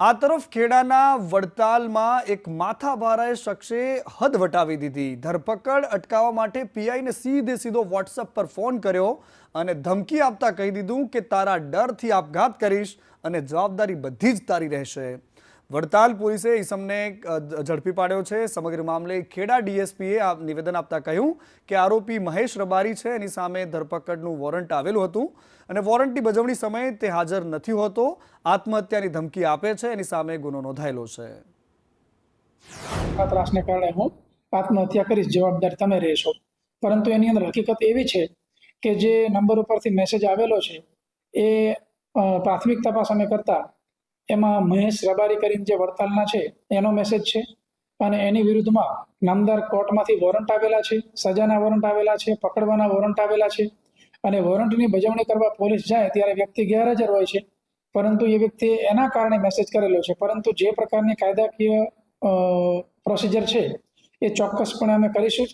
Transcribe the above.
આ તરફ ખેડાના વડતાલમાં એક માથાભારાએ શખ્સે હદ વટાવી દીધી. ધરપકડ અટકાવવા માટે પીઆઈને સીધે સીધો વોટ્સઅપ પર ફોન કર્યો અને ધમકી આપતા કહી દીધું કે તારા ડરથી આપઘાત કરીશ અને જવાબદારી બધી જ તારી રહેશે. વડતાલ પોલીસે ઈસમને ઝડપી પાડ્યો છે. સમગ્ર મામલે ખેડા ડીએસપીએ આ નિવેદન આપતા કહ્યું કે આરોપી મહેશ રબારી છે. એની સામે ધરપકડનું વોરંટ આવેલું હતું અને વોરંટની બજવણી સમયે તે હાજર નથી હોતો. આત્મહત્યાની ધમકી આપે છે. એની સામે ગુનો નોંધાયેલો છે. આ ત્રાસને કારણે હું આત્મહત્યા કરીશ, જવાબદાર તમે રહેશો. પરંતુ એની અંદર હકીકત એવી છે કે જે નંબર ઉપરથી મેસેજ આવેલો છે, એ પ્રાથમિક તપાસ અમે કરતા એમાં મહેશ રબારી કરીને જે વડતાલના છે, એનો મેસેજ છે. અને એની વિરુદ્ધમાં નામદાર કોર્ટમાંથી વોરંટ આવેલા છે, સજાના વોરંટ આવેલા છે, પકડવાના વોરંટ આવેલા છે. અને વોરંટની બજવણી કરવા પોલીસ જાય ત્યારે વ્યક્તિ ગેરહાજર હોય છે. પરંતુ એ વ્યક્તિએ એના કારણે મેસેજ કરેલો છે. પરંતુ જે પ્રકારની કાયદાકીય પ્રોસિજર છે, એ ચોક્કસપણે અમે કરીશું જ.